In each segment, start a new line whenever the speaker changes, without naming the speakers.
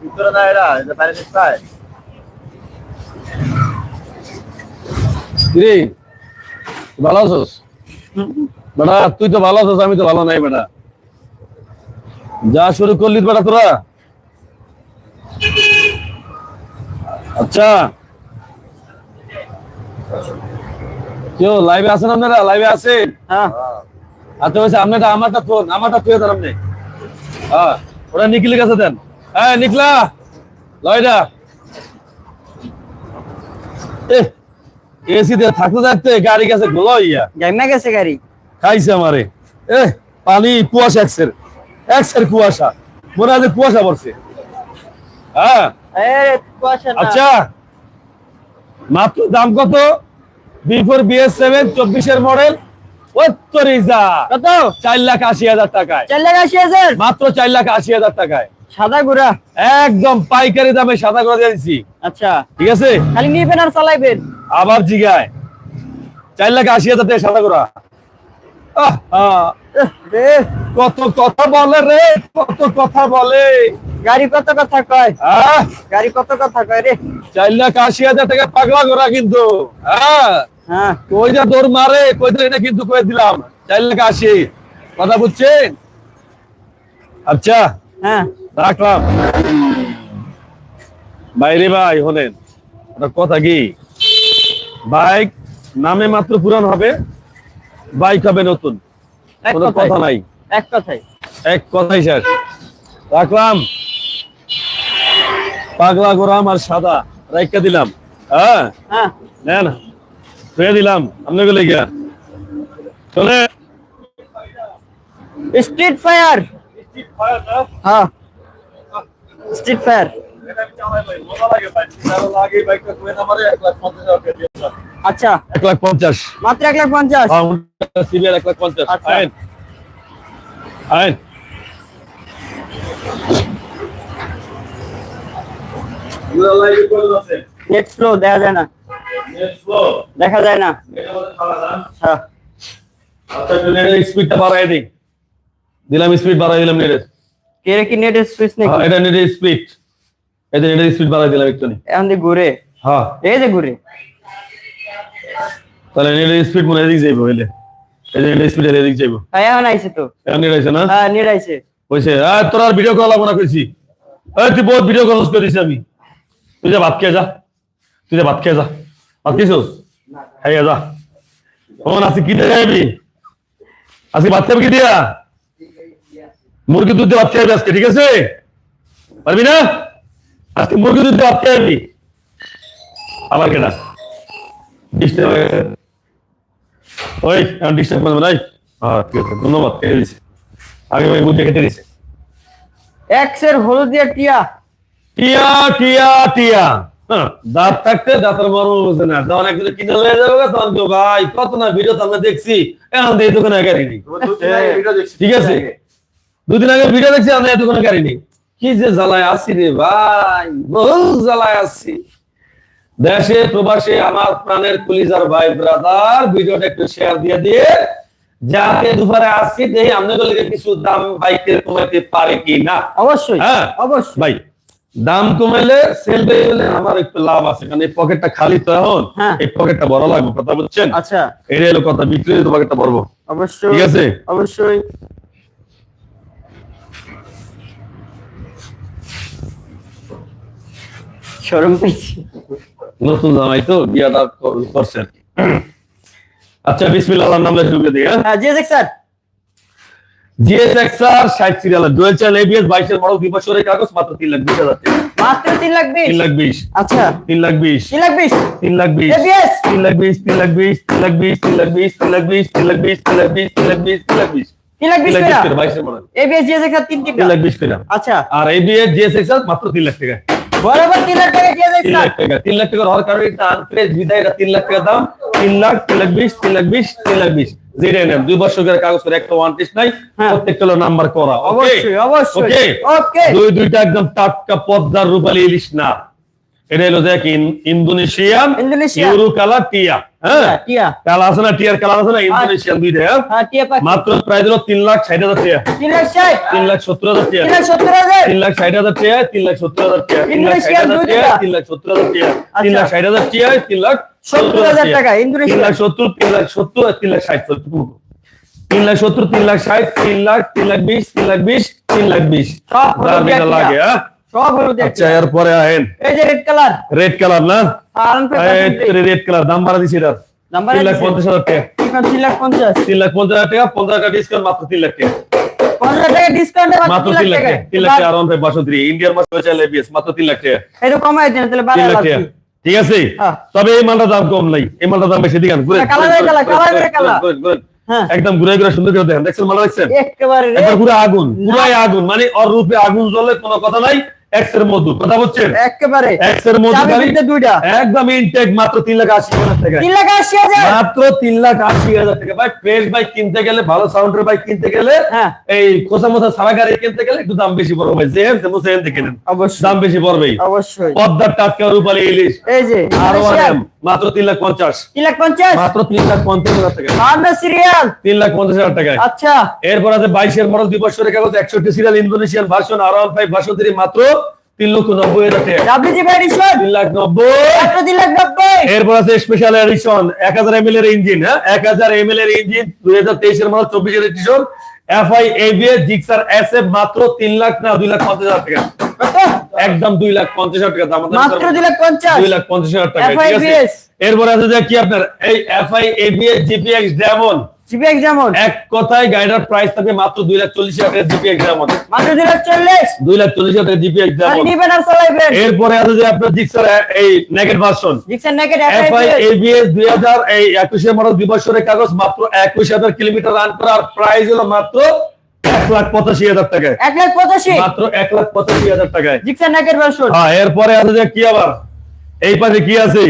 ভিতরে না এরা এটা বাইরে পায়
কিরে ভালো আছোস? বেটা তুই তো ভালো আছোস আমি তো ভালো নাই বেটা। যা শুরু করলি বেটা তোরা। আচ্ছা। কেউ লাইভে আছেন আপনারা? লাইভে আছেন?
হ্যাঁ।
আচ্ছা বলছে আপনারটা আমারটা ফোন আমারটা দেন আপনি হ্যাঁ ওরা নিখিলের কাছে দেন। হ্যাঁ নিকলা লয়ডা এসি তে থাকতে থাকতে গাড়ি কাছে গোলা ইয়া।
গেছে গাড়ি?
খাইছে আমারে। এ পানি কুয়াশা একসের একসের কুয়াশা। মনে হয় কুয়াশা পড়ছে। হ্যাঁ। আচ্ছা। মাত্র দাম কত? বি ফোর বিএস সেভেন চব্বিশের মডেল
কত?
চার লাখ আশি হাজার টাকায়।
চার লাখ আশি হাজার?
মাত্র চার লাখ আশি হাজার টাকায়।
সাদা গুড়া?
একদম পাইকারি দামে সাদা করে দিয়ে দিচ্ছি
আচ্ছা।
ঠিক আছে?
খালি নিবেন আর চালাইবেন।
আবার জিগায়। চার লাখ আশি হাজার টাকা সাদা
রে।
কত কথা বলে রে কত কথা বলে।
গাড়ি কত কথা কয়? গাড়ি কত কথা কয় রে?
চার লাখ আশি হাজার টাকা পাগলা করা কিন্তু। হ্যাঁ
হ্যাঁ।
কই যা দৌড় মারে কই এটা কিন্তু কয়ে দিলাম। চার লাখ আশি। কথা বুঝছেন? আচ্ছা।
হ্যাঁ।
রাখলাম। বাইরে ভাই হলেন। কথা কি? বাইক নামে মাত্র পুরান হবে বাইক হবে নতুন। কোনো কথা নাই।
এক কথাই
এক কথাই শেষ। রাখলাম। পাগলা গোরাম আর সাদা রাইকা দিলাম। হ্যাঁ?
হ্যাঁ।
নেন ধুয়ে দিলাম। আপনাকে লেগে চলে
স্ট্রিট ফায়ার হ্যাঁ। স্ট্রিট ফায়ার আচ্ছা।
এক লাখ পঞ্চাশ।
মাত্র এক লাখ পঞ্চাশ।
সিবিআর এক লাখ পঞ্চাশ।
আচ্ছা।
আইন। আইন।
নেট স্লো দেখা যায় না। দেখা যায় না। হ্যাঁ।
স্পিডটা বাড়াই দিই। দিলাম স্পিড বাড়াই দিলাম নেটের
কে রে কি নেটের সুইচ নাকি?
হ্যাঁ, এটা নেটের স্পিড এটা নেটের স্পিড বাড়াই দিলাম একটুখানি।
এখন দিয়ে ঘুরে।
হ্যাঁ।
এই যে ঘুরে।
তাহলে নেটের স্পিড মনে এদিক যাইবো হইলে এই যে নেটের স্পিড এদিক যাইবো।
হ্যাঁ এখন আইছে তো।
এখন নেট আছে না?
হ্যাঁ নেট আইছে।
তোর আর ভিডিও কল না কইছি। এই তুই বহুত ভিডিও কল করে দিছিস আমি। তুই যা ভাত খেয়ে যা। তুই যা ভাত খেয়ে যা। ভাত খেয়েছিস? হ্যাঁ যা। ওন আজকে কি দিয়ে যাবি আজকে ভাত খাবি কি দিয়া? মুরগি দুধ দিয়ে খাবি আজকে ঠিক আছে? পারবি না? আজকে মুরগি দুধ দিয়ে ভাত খাবি আবার কেনা। ডিস্টার্ব হয়ে গেছে। ওই এখন ডিস্টার্ব করবে নাই হ্যাঁ ঠিক আছে ধন্যবাদ খেয়ে দিছি আগে ওই বুদ্ধি কেটে দিছে
এক্সের হলদিয়া টিয়া।
টিয়া টিয়া টিয়া। হ্যাঁ, দাঁত থাকতে দাঁতের মর্ম বুঝে না। তখন একদিন কিনে লয়ে যাবে তখন কেউ ভাই কত না ভিডিও তো আমরা দেখছি। এখন এই দোকানে ঠিক আছে? দুদিন আগে ভিডিও দেখছি দোকানে গাড়ি নেই। কি যে জ্বালায় আসি রে ভাই বহু জ্বালায় আসছি দেশে প্রবাসে আমার প্রাণের পুলিশার ভাই ব্রাদার ভিডিওটা একটু শেয়ার দিয়ে দিয়ে যাতে দুপুরে আসছি দেখি আপনাদের লেগে কিছু দাম বাইকের পারে কি না
অবশ্যই
হ্যাঁ
অবশ্যই।
ভাই দাম কমাইলে সেল পেয়ে গেলে আমার একটু লাভ আছে কারণ এই পকেটটা খালি তো এখন।
হ্যাঁ।
এই পকেটটা বড় লাগবে কথা বুঝছেন?
আচ্ছা।
এটা হলো কথা বিক্রি হলে পকেটটা বড়।
অবশ্যই
ঠিক আছে?
অবশ্যই। শরম
নতুন জামাই তো বিয়াটা কর- করছে আর কি। আচ্ছা বিসমিল্লাহ নাম শুরু করে দিই হ্যাঁ
হ্যাঁ জি sir
GSXR 60 serial dual channel ABS 22 এর মডেল দুই বছরের কাগজ মাত্র 3 লাখ 20 হাজার টাকা
মাত্র তিন লাখ বিশ
3 লাখ 20
আচ্ছা
3 লাখ 20
তিন লাখ বিশ
3 লাখ 20
ABS
3 লাখ 20 3 লাখ 20 3 লাখ 20 3 লাখ 20 3 লাখ 20 3 লাখ 20 3 লাখ 20 3 লাখ 20 3 লাখ 20
তিন বিশ
3 লাখ 20
টাকা
করে 22 এর মডেল
এবিএস জিএস এখানে তিন তিনটা
3 লাখ 20 করে
আচ্ছা
আর এবিএস জিএসএক্সআর মাত্র 3 লাখ টাকা
বরাবর তিন লাখ টাকা জিএস
তিন লাখ টাকা তিন লাখ টাকার হওয়ার কারণে এটা আনপ্রেস বিদায় এটা তিন লাখ টাকা দাম। তিন লাখ তিন লাখ বিশ তিন লাখ বিশ তিন লাখ বিশ। দুই বছর করে কাগজ করে একটা ওয়ান টেস্ট নাই
হ্যাঁ।
প্রত্যেকটা হলো নাম্বার করা
অবশ্যই অবশ্যই ওকে
দুই দুইটা একদম টাটকা পদ্মার রূপালী ইলিশ না। এটা হলো দেখ ইন- ইন্দোনেশিয়ান। ইউরো কালার টিয়া হ্যাঁ কালার আছে না টিয়ার কালার আছে না ইন্দোনেশিয়ান দুইটা হ্যাঁ?
হ্যাঁ টিয়া পাখি
মাত্র তিন লাখ ষাট হাজার টাকা
তিন লাখ
সত্তর হাজার
তিন লাখ
ষাট হাজার তিন লাখ সত্তর হাজার টাকা তিন লাখ ষাট
ইন্দোনেশিয়ান
হাজার
দুইটা?
তিন লাখ সত্তর হাজার টাকা তিন লাখ
আচ্ছা।
ষাট হাজার টাকা তিন লাখ
সত্তর হাজার টাকা
তিন লাখ সত্তর তিন লাখ সত্তর তিন লাখ ষাট তিন লাখ সত্তর তিন লাখ ষাট তিন লাখ তিন লাখ বিশ তিন লাখ বিশ তিন লাখ বিশ। লাগে হ্যাঁ
সব হলুদ
আচ্ছা এরপরে আহেন
এই যে রেড কালার
রেড কালার না? রেড কালার দাম বাড়া দিছি এটার।
নাম্বার
তিন লাখ পঞ্চাশ হাজার টাকা।
তিন লাখ পঞ্চাশ।
তিন লাখ পঞ্চাশ হাজার টাকা পঞ্চাশ টাকা ডিসকাউন্ট মাত্র লাখ টাকা। মাত্র তিন লাখ টাকা। তিন লাখ আর বাসন্তী ইন্ডিয়ার মাত্র চাইলে বিএস মাত্র তিন লাখ টাকা।
এটা কমাই দেন তাহলে বারো
লাখ ঠিক আছে?
হ্যাঁ।
তবে এই মালটার দাম কম নাই। এই মালটার দাম বেশি দিকে ঘুরে
না, কালার হয়ে
একদম ঘুরে ঘুরে সুন্দর করে দেখেন। দেখছেন মালটা দেখছেন?
একবার
ঘুরে আগুন পুরাই আগুন। মানে ওর রূপে আগুন জ্বলে কোনো কথা নাই। এক্সের মধু কথা বলছেন
একেবারে।
এক্সের মধু
চাবি
গাড়ি
বিদ্যুৎ দুইটা।
একদম ইনটেক মাত্র তিন লাখ আশি হাজার টাকা।
তিন লাখ আশি হাজার?
মাত্র তিন লাখ আশি হাজার টাকা। ভাই ফ্রেশ বাইক কিনতে গেলে ভালো সাউন্ডের বাইক কিনতে গেলে
হ্যাঁ।
এই খোসা মোসা সারা গাড়ি কিনতে গেলে একটু দাম বেশি পড়বে। ভাই জেহেন তেমন সেহেন থেকে নেন।
অবশ্যই।
দাম বেশি পড়বেই।
অবশ্যই।
পদ্মার টাটকা রূপালী ইলিশ।
এই যে
আর মাত্র তিন লাখ পঞ্চাশ।
তিন লাখ পঞ্চাশ?
মাত্র তিন লাখ পঞ্চাশ হাজার টাকা।
সিরিয়াল
তিন লাখ পঞ্চাশ হাজার টাকায়।
আচ্ছা।
এরপর আছে বাইশের মডেল দুই বছরের কাগজ একষট্টি serial Indonesian version R one five version three মাত্র তিন লক্ষ নব্বই হাজার টাকা।
ডাব্লিউজি এডিশন
তিন লাখ নব্বই।
তিন লাখ নব্বই।
এরপর আছে স্পেশাল এডিশন এক হাজার এমএল এর ইঞ্জিন হ্যাঁ? এক হাজার এমএল এর ইঞ্জিন দুই হাজার তেইশের মডেল চব্বিশের edition FI ABS Gixxer SF মাত্র তিন লাখ না দুই লাখ পঞ্চাশ হাজার টাকা। একদম দুই লাখ পঞ্চাশ হাজার টাকা দাম।
মাত্র দুই লাখ পঞ্চাশ?
দুই লাখ পঞ্চাশ হাজার টাকা ঠিক আছে? এরপর আছে যে কি আপনার? এই FI ABS GPX demon
GPX যেমন
এক কথায় গাড়িটার প্রাইস থাকবে মাত্র দুই লাখ চল্লিশ হাজার টাকা জিপিএক্স ডেমন
মাত্র দুই লাখ চল্লিশ?
দুই লাখ চল্লিশ হাজার টাকা জিপিএক্স ডেমন
নিবেন আর চালাইবেন
এরপরে আছে যে আপনার জিক্সার এই নেগেট ভার্সন এফআই
এফআই
এবিএস দুই হাজার এই একুশে মডেল দুই বছরের কাগজ মাত্র একুশ হাজার কিলোমিটার রান করার প্রাইস হলো মাত্র এক লাখ পঁচাশি হাজার টাকায়।
এক লাখ পঁচাশি?
মাত্র এক লাখ পঁচাশি হাজার টাকায়।
ডিক্সন নেকেট ভার্সন
হ্যাঁ এরপরে আছে যে কি আবার? এই পাশে কি আছে?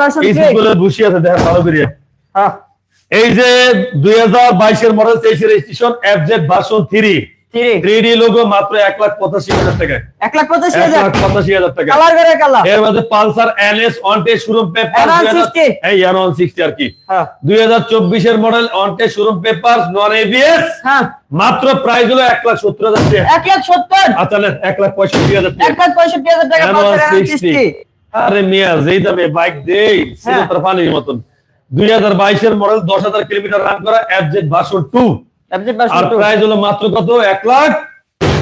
ভার্সন
স্কুলের বসে আছে দেখেন ভালো করে।
হ্যাঁ।
এই যে দুই হাজার বাইশের মডেল তেইশের registration FZ version three
three
three logo মাত্র লাখ
লাখ
লাখ টাকা
কালার করে কালার।
এর মধ্যে পালসার এনএস শোরুম পেপার এই আর কি।
হ্যাঁ।
দুই হাজার চব্বিশের মডেল ওয়ান্টে শোরুম পেপার নন এবিএস
হ্যাঁ।
মাত্র প্রাইস হলো এক লাখ সত্তর হাজার টাকা।
এক লাখ সত্তর?
আচ্ছা লাখ হাজার
লাখ পঁয়ষট্টি হাজার টাকা
N160
পালসার এন
আরে মিয়া যেই দামে বাইক দেই সেটা। পানির মতন। মডেল কিলোমিটার রান করা এফজেড ভার্সন টু
এফজেড
আর প্রাইস হলো মাত্র কত? এক লাখ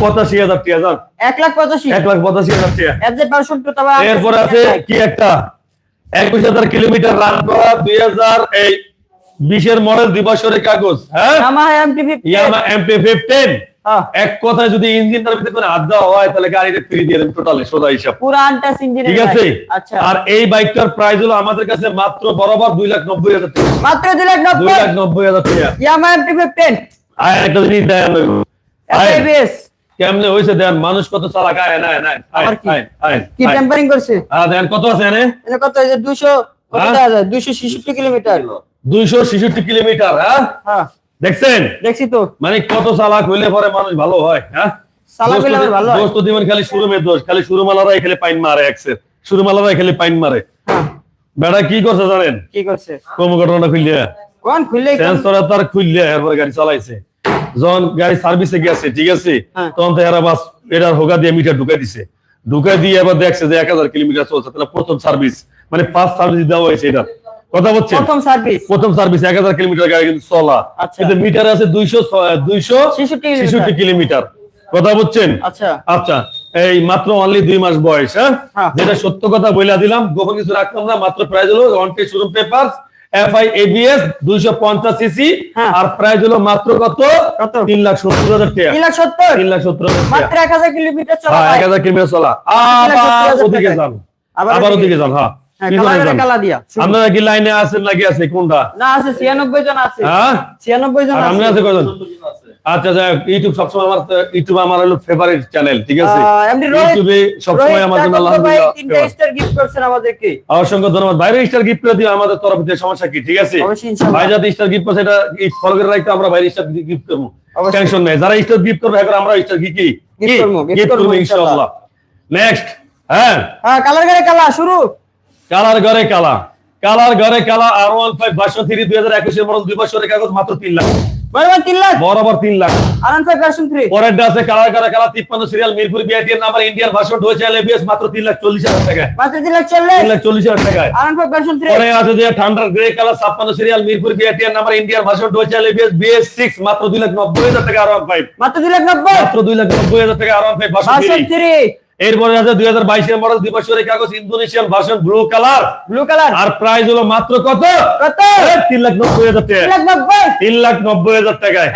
পঁচাশি হাজার টাকা জান।
এক লাখ পঁচাশি।
এক লাখ পঁচাশি হাজার টাকা।
এফজেড ভার্সন টু তবে
এরপর আছে কি একটা? একুশ হাজার কিলোমিটার রান করা দুই হাজার এই বিশের মডেল দুই বছরের কাগজ হ্যাঁ? ইয়ামা এমপি ফিফটিন
হ্যাঁ।
এক কথায় যদি ইঞ্জিনটার ভিতরে কোনো হাত দেওয়া হয় তাহলে গাড়িটা ফ্রি দিয়ে দেবেন টোটালি সোজা হিসাব।
পুরা আনটাস ইঞ্জিন
ঠিক আছে?
আচ্ছা।
আর এই বাইকটার প্রাইস হলো আমাদের কাছে মাত্র বরাবর দুই লাখ নব্বই হাজার
মাত্র দুই লাখ নব্বই।
লাখ নব্বই হাজার টাকা।
ইয়ামাহা এমটি ফিফটিন
আর একটা জিনিস দেন আয়, কেমনে দেন? মানুষ কত চালাক? আয় না আয় আয় আয়
কি? টেম্পারিং করছে?
আর দেন কত আছে এনে
এটা কত হয়েছে দুশো কত
হ্যাঁ?
দেখা যায়? দুশো ছেষট্টি কিলোমিটার।
দুইশো ছেষট্টি কিলোমিটার হ্যাঁ?
হ্যাঁ।
দেখছেন?
দেখছি তো।
মানে কত চালাক হইলে পরে মানুষ ভালো হয় হ্যাঁ?
চালাক হইলে আবার ভালো হয়।
দোস্ত দিবেন খালি দোষ পাইন মারে একসের। খালি পাইন মারে।
হ্যাঁ।
বেড়া কি করছে জানেন?
কি করছে?
কম ঘটনা খুললে।
কোন খুললে
সেন্সর তার খুললে এরপরে গাড়ি চালাইছে। যখন গাড়ি সার্ভিসে গেছে ঠিক আছে?
হ্যাঁ।
তখন তো এরা বাস এটার হোগা দিয়ে মিটার ঢুকাই দিছে। ঢুকাই দিয়ে এবার দেখছে যে এক হাজার কিলোমিটার চলছে তাহলে প্রথম সার্ভিস মানে ফার্স্ট সার্ভিস দেওয়া হয়েছে এটা। কথা বলছেন?
প্রথম সার্ভিস
প্রথম সার্ভিস এক হাজার কিলোমিটার গাড়ি কিন্তু চলা।
আচ্ছা।
কিন্তু মিটার আছে দুইশো দুইশো ছেষট্টি কিলোমিটার। কথা বলছেন?
আচ্ছা।
আচ্ছা এই মাত্র অনলি দুই মাস বয়স হ্যাঁ?
হ্যাঁ।
যেটা সত্য কথা বলে দিলাম গোপন কিছু রাখলাম না মাত্র প্রাইস হলো কে শোরুম পেপার এফআই এবিএস দুইশো পঞ্চাশ সিসি
হ্যাঁ।
আর প্রাইস হলো মাত্র কত?
কত?
তিন লাখ সত্তর হাজার টাকা।
তিন লাখ সত্তর?
তিন লাখ সত্তর
মাত্র এক হাজার কিলোমিটার চলা
হ্যাঁ এক। হাজার কিলোমিটার চলা। আবার ওদিকে যান।
আবার ওদিকে।
যান হ্যাঁ। আপনারা কি লাইনে আছেন নাকি আছে? কোনটা?
না আছে ছিয়ানব্বই জন আছে। ছিয়ানব্বই জন
আপনি
আছে।
আছে কজন আচ্ছা যাই ইউটিউব সবসময় আমার ইউটিউব আমার হলো ফেভারিট চ্যানেল ঠিক আছে? ইউটিউবে সবসময় আমার জন্য
ভাই তিনটা স্টার গিফট করছেন আমাদেরকে।
অসংখ্য ধন্যবাদ। বাইরে স্টার গিফট করে আমাদের তরফ থেকে সমস্যা কি ঠিক আছে? ভাই যাতে স্টার গিফট করছে এটা ফলো করে রাখতে আমরা বাইরে স্টার গিফট করব। টেনশন নেই। যারা স্টার গিফট করবে এখন আমরা স্টার কি? গিফট
করব ইনশাআল্লাহ।
নেক্সট হ্যাঁ?
হ্যাঁ কালার করে কালা শুরু।
কালার ঘরে কালা। কালার ঘরে colour R one five three দুই হাজার একুশের মডেল দুই বছরের কাগজ মাত্র তিন লাখ।
বরাবর তিন লাখ।
বরাবর তিন লাখ।
আনন্দ ফাইভ ভার্সন থ্রি
পরের আছে serial Mirpur number Indian version হয়েছে এলএবিএস মাত্র তিন লাখ চল্লিশ হাজার টাকায়।
মাত্র তিন লাখ চল্লিশ।
তিন লাখ চল্লিশ হাজার টাকায়।
ফাইভ ভার্সন থ্রি
পরে আছে যে ঠান্ডার গ্রে কালার ছাপ্পান্ন সিরিয়াল মিরপুর বিআইটির নাম্বার ইন্ডিয়ান ভার্সন হয়েছে এলএবিএস বিএস সিক্স মাত্র দুই লাখ নব্বই হাজার টাকা আর ওয়ান ফাইভ
মাত্র দুই লাখ নব্বই।
মাত্র দুই লাখ নব্বই হাজার টাকা R one version
version three
এরপরে আছে দুই হাজার বাইশের মডেল দুই বছরের কাগজ Indonesian version blue colour
blue colour
আর প্রাইস হলো মাত্র কত?
কত?
তিন লাখ নব্বই হাজার টাকা। তিন লাখ নব্বই। হাজার টাকায়।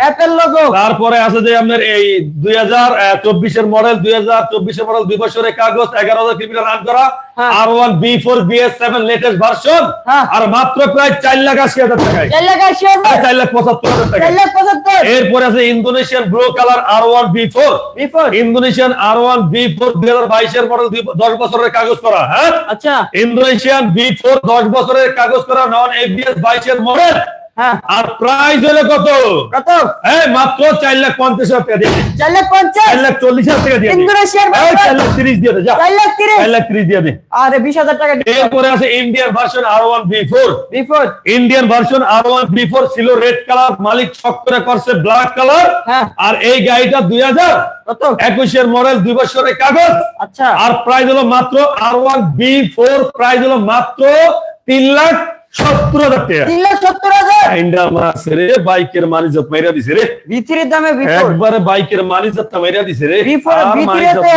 তারপরে আছে যে আপনার এই দুই হাজার চব্বিশের মডেল দুই হাজার চব্বিশের মডেল দুই বছরের কাগজ এগারো হাজার কিলোমিটার রান করা। R one B four B S seven latest version
হ্যাঁ।
আর মাত্র প্রায় চার লাখ আশি হাজার টাকায়।
চার লাখ
পঁচাত্তর হাজার টাকা এরপরে আছে Indonesian blue colour R one B four Indonesian R one B four দুই হাজার বাইশের মডেল দশ বছরের কাগজ করা হ্যাঁ?
আচ্ছা।
ইন্দোনেশিয়ান বি ফোর দশ বছরের কাগজ করা নন এবিএস বাইশের মডেল
হ্যাঁ
আর প্রাইস হলো কত?
কত?
হ্যাঁ মাত্র চার লাখ পঞ্চাশ হাজার টাকা দিয়ে।
চার লাখ পঞ্চাশ?
চার লাখ চল্লিশ হাজার টাকা দিয়ে এই, চার লাখ তিরিশ দিয়ে যা।
চার লাখ তিরিশ?
চার লাখ তিরিশ দিয়ে দে।
আরে বিশ হাজার টাকা
এরপরে আছে Indian version R one B four
B four
Indian version R one B four ছিল রেড কালার মালিক ছক করে করছে ব্ল্যাক কালার
হ্যাঁ।
আর এই গাড়িটা দুই হাজার। একুশের মডেল দুই বছরের কাগজ।
আচ্ছা।
আর প্রাইস হলো মাত্র R one B four price হলো মাত্র তিন লাখ সত্তর হাজার টাকা।
তিন লাখ সত্তর হাজার?
আইন্ডা মাস রে বাইকের মানিজত মাইরা দিছে রে।
ভিতরের দামে
একবারে বাইকের মানিজতটা মাইরা দিছে রে। আর
V3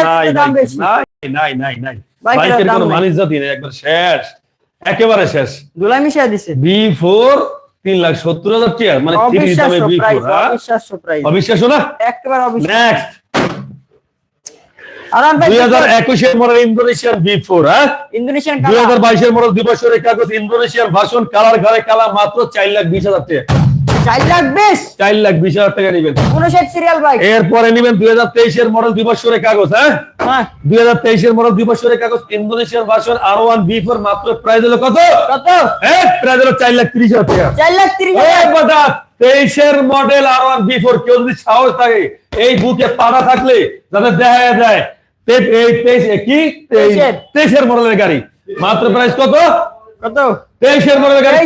নাই নাই, নাই নাই নাই নাই।
বাইকের
বাইকের
দাম
কোনো
নাই।
একবার শেষ। একেবারে শেষ।
দুলাই মিশিয়ে দিছে।
বি ফোর তিন লাখ সত্তর হাজার টাকা। মানে তিরিশ দামে বি ফোর
অবিশ্বাস্য প্রাইস
অবিশ্বাস না?
একেবারে অবিশ্বাস্য।
নেক্সট
আরাম ভাই
দুই হাজার একুশের মডেল ইন্দোনেশিয়ান বি হ্যাঁ?
ইন্দোনেশিয়ান
দুই হাজার বাইশের মডেল দুই বছরের কাগজ ইন্দোনেশিয়ান ভাষণ কালার ঘরে কালা মাত্র চার লাখ বিশ হাজার টাকা।
চার লাখ বিশ?
চার লাখ বিশ হাজার টাকা নেবেন।
উনষাট সিরিয়াল বাইক
এরপরে নেবেন দুই হাজার তেইশের মডেল দুই বছরের কাগজ হ্যাঁ?
হ্যাঁ।
দুই হাজার মডেল দুই বছরের কাগজ Indonesian version R one B four মাত্র প্রাইস হলো কত?
কত?
হ্যাঁ প্রাইস হলো চার লাখ তিরিশ হাজার টাকা।
লাখ
তেইশের model R one B four কেউ যদি সাহস থাকে এই বুকে পাড়া থাকলে যাতে দেখা যায় কি?
তেইশের।
মডেলের গাড়ি। মাত্র প্রাইস কত?
কত?
তেইশের মডেলের গাড়ি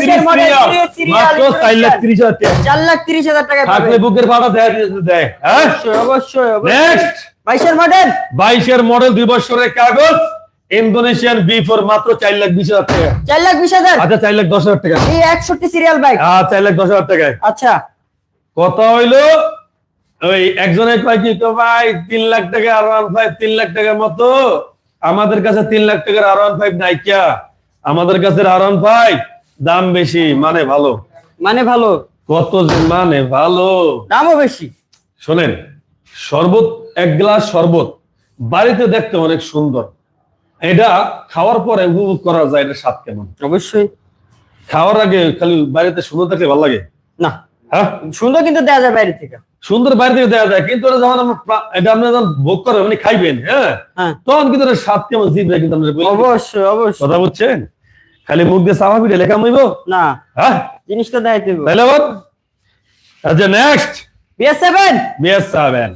মাত্র চার লাখ তিরিশ হাজার
চার লাখ তিরিশ হাজার টাকা
থাকলে বুকের দেয় হ্যাঁ?
অবশ্যই।
নেক্সট
বাইশের মডেল
বাইশের মডেল দুই বছরের কাগজ ইন্দোনেশিয়ান বি ফোর মাত্র চার লাখ বিশ হাজার টাকা।
চার লাখ বিশ হাজার?
আচ্ছা চার লাখ দশ হাজার টাকা।
এই একষট্টি সিরিয়াল বাইক
হ্যাঁ চার লাখ দশ হাজার টাকায়।
আচ্ছা।
কত হইল? ওই একজনের কয় কি তো ভাই তিন লাখ টাকা আর ওয়ান ফাইভ তিন লাখ টাকার মতো? আমাদের কাছে তিন লাখ টাকার আর ওয়ান ফাইভ নাই কিয়া? আমাদের কাছে আর ওয়ান ফাইভ দাম বেশি মানে ভালো।
মানে ভালো?
কত মানে ভালো।
দামও বেশি।
শোনেন শরবত এক গ্লাস শরবত বাড়িতে দেখতে অনেক সুন্দর। এটা খাওয়ার পরে উপভোগ করা যায় এটা স্বাদ কেমন?
অবশ্যই।
খাওয়ার আগে খালি বাড়িতে সুন্দর থাকলে ভালো লাগে?
না।
হ্যাঁ?
সুন্দর কিন্তু দেওয়া যায় বাইরে থেকে।
সুন্দর বাইরে থেকে দেওয়া যায় কিন্তু যখন এটা আপনি যখন ভোগ করবেন মানে খাইবেন হ্যাঁ?
হ্যাঁ।
তখন কিন্তু এটা স্বাদ কেমন জিভে কিন্তু আমরা
অবশ্যই অবশ্যই।
কথা বলছেন খালি মুখ দিয়ে সাফা পিঠে লেখা মইব?
না।
হ্যাঁ?
জিনিসটা দেয় দেবো
তাহলে আচ্ছা next
BS seven
BS seven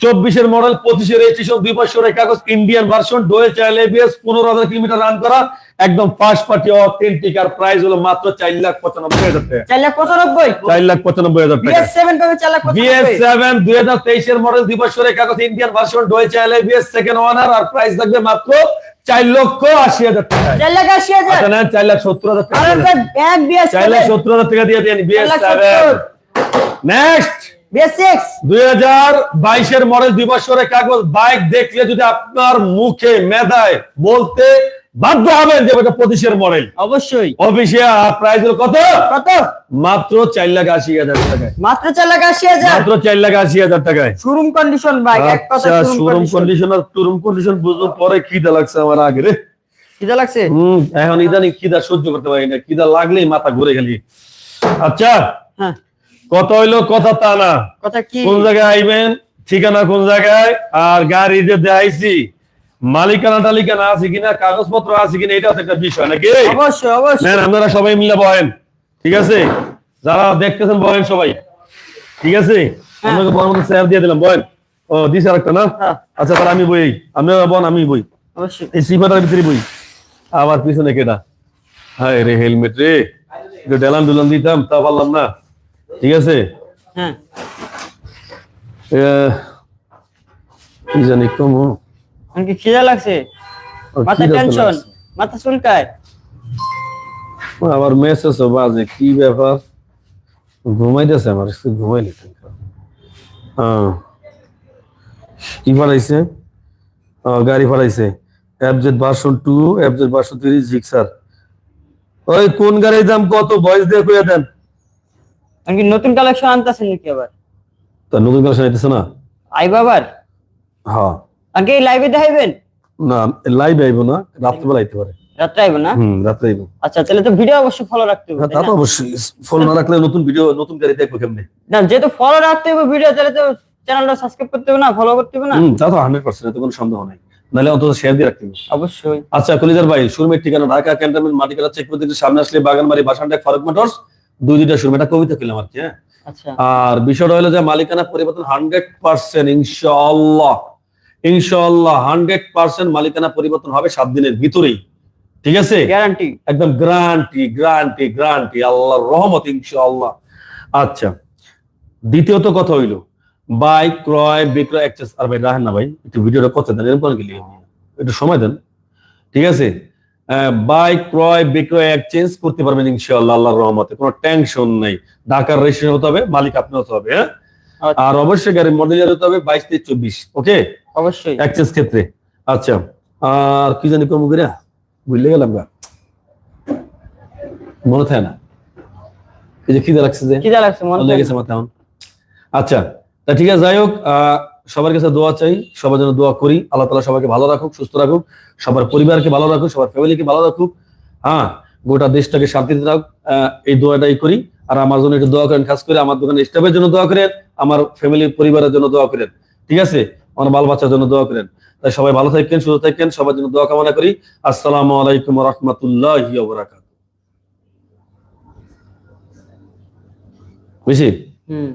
চব্বিশের মডেল পঁচিশের রেজিস্ট্রেশন দুই বছরের কাগজ Indian version dual channel ABS পনেরো হাজার কিলোমিটার রান করা একদম ফার্স্ট পার্টি অথেন্টিক আর প্রাইস হলো মাত্র চার লাখ পঁচানব্বই হাজার টাকা।
চার লাখ পঁচানব্বই?
চার লাখ পঁচানব্বই হাজার টাকা।
বিএস সেভেন
দুই হাজার তেইশের মডেল দুই বছরের কাগজ Indian version dual channel ABS second owner আর প্রাইস থাকবে মাত্র চার লক্ষ আশি হাজার টাকা
চার লাখ আশি হাজার?
আচ্ছা চার লাখ সত্তর হাজার টাকা চার লাখ সত্তর হাজার টাকা দিয়ে দেন বিএস সেভেন নেক্সট মডেল দুই বছরের কাগজ বাইক দেখলে যদি আপনার মুখে মেধায় বলতে বাধ্য হবেন যে এটা পঁচিশের মডেল
অবশ্যই।
অফিসে প্রাইস কত?
কত?
মাত্র চার লাখ আশি হাজার টাকায়।
মাত্র চার লাখ আশি হাজার?
মাত্র চার লাখ আশি হাজার টাকায়।
শোরুম কন্ডিশন বাইক
আচ্ছা
শোরুম
শোরুম
কন্ডিশন
টুরুম কন্ডিশন বুঝলো পরে খিদা লাগছে আমার আগে রে।
কিদা লাগছে?
হম এখন ইদানিং খিদা সহ্য করতে পারি না। খিদা লাগলেই মাথা ঘুরে গেলি আচ্ছা
হ্যাঁ।
কত হইল? কথা তা না। কোন জায়গায় আইবেন? ঠিকানা কোন জায়গায়? আর গাড়ি যে দেখাইছি মালিকানা টালিকানা আছে কিনা কাগজপত্র আছে কিনা এটা একটা বিষয় নাকি
অবশ্যই অবশ্যই।
আপনারা সবাই মিলে বহেন ঠিক আছে? যারা দেখতেছেন বহেন সবাই ঠিক আছে? আপনাকে বড় মতো চেয়ার দিয়ে দিলাম বহেন। ও দিস আর একটা না?
হ্যাঁ।
আচ্ছা তাহলে আমি বই আপনারা বন আমি বই।
অবশ্যই।
এই সিফাটার ভিতরে বই। আবার পিছনে কেটা হায় রে হেলমেট রে। ডেলান ডুলান দিতাম তা পারলাম না। ঠিক আছে?
হ্যাঁ।
কি জানি কম।
এখন কি খিদা লাগছে? মাথা টেনশন মাথা চুলকায়।
আবার মেসেজ বাজে কি ব্যাপার? ঘুমাইতেছে আমার একটু ঘুমাইলে হ্যাঁ। কি পাঠাইছে? গাড়ি পাঠাইছে। FZ version two FZ version three Gixxer ওই কোন গাড়ির দাম কত? ভয়েস দিয়ে কইয়া দেন।
কি নতুন কালেকশন আনতেছেন নাকি আবার?
তা নতুন কালেকশন আইতেছে না।
আই বাবার
হ্যাঁ।
আগে লাইভে দেখাইবেন?
না লাইভ আইবো না রাত্রেবেলা আইতে পারে।
রাত্রে আইব না?
হুম রাত্রে আইবো।
আচ্ছা তাহলে তো ভিডিও অবশ্যই ফলো রাখতে হবে
হ্যাঁ, তা তো অবশ্যই। ফোন না রাখলে নতুন ভিডিও নতুন গাড়ি দেখব কেমনে?
না যেহেতু ফলো রাখতে হবে ভিডিও তাহলে তো চ্যানেলটা সাবস্ক্রাইব করতে হবে না ফলো করতে হবে না?
হুম তা তো হান্ড্রেড পার্সেন্ট এতে কোনো সন্দেহ নাই। নাহলে অন্তত শেয়ার দিয়ে রাখতে হবে।
অবশ্যই।
আচ্ছা কলিজার ভাই শোরুমের ঠিকানা ঢাকা ক্যান্টনমেন্ট মাটিকালা চেক পদ্ধতির সামনে আসলে বাগানবাড়ি বাসানটাক ফারুক মোটরস। দুই দুইটা শোরুম এটা কবিতা কিনলাম আর কি হ্যাঁ।
আচ্ছা।
আর বিষয়টা হলো যে মালিকানা পরিবর্তন হান্ড্রেড পার্সেন্ট ইনশাআল্লাহ ইনশাআল্লাহ হান্ড্রেড পার্সেন্ট মালিকানা পরিবর্তন হবে সাত দিনের ভিতরেই ঠিক আছে?
গ্যারান্টি
একদম গ্রান্টি গ্রান্টি গ্রান্টি আল্লাহর রহমত ইনশাআল্লাহ। আচ্ছা দ্বিতীয়ত কথা হইল বাইক ক্রয় বিক্রয় এক্সেস আর ভাই রাহেন না ভাই একটু ভিডিওটা করতে দেন গেলে। একটু সময় দেন ঠিক আছে? বাইক ক্রয় বিক্রয় এক্সচেঞ্জ করতে পারবেন ইনশাআল্লাহ আল্লাহর রহমতে। কোনো টেনশন নাই। ঢাকার রেজিস্ট্রেশন হতে হবে মালিক আপনি হতে হবে হ্যাঁ?
আচ্ছা।
আর অবশ্যই গাড়ির মডেল হতে হবে বাইশ থেকে চব্বিশ ওকে
অবশ্যই।
এক্সচেঞ্জ ক্ষেত্রে। আচ্ছা আর কি জানি কম করে বুঝলে গেলাম গা। মনে থাকে না। এই যে খিদে লাগছে যে।
কি যা লাগছে মনে
লেগেছে গেছে মাথা। আচ্ছা তা ঠিক আছে যাই হোক আহ, সবার কাছে দোয়া চাই, সবার জন্য দোয়া করি। আল্লাহ তালা সবাইকে ভালো রাখুক, সুস্থ রাখুক, সবার পরিবারকে ভালো রাখুক, সবার ফ্যামিলিকে ভালো রাখুক। হ্যাঁ গোটা দেশটাকে শান্তিতে রাখুক এই দোয়াটাই করি। আর আমার জন্য একটু দোয়া করেন, খাস করে আমার দোকানের স্টাফের জন্য দোয়া করেন, আমার ফ্যামিলি পরিবারের জন্য দোয়া করেন। ঠিক আছে? আমার বাল বাচ্চার জন্য দোয়া করেন। তাই সবাই ভালো থাকেন, সুস্থ থাকেন, সবার জন্য দোয়া কামনা করি। আসসালামু আলাইকুম রহমতুল্লাহ বুঝছি?
হুম।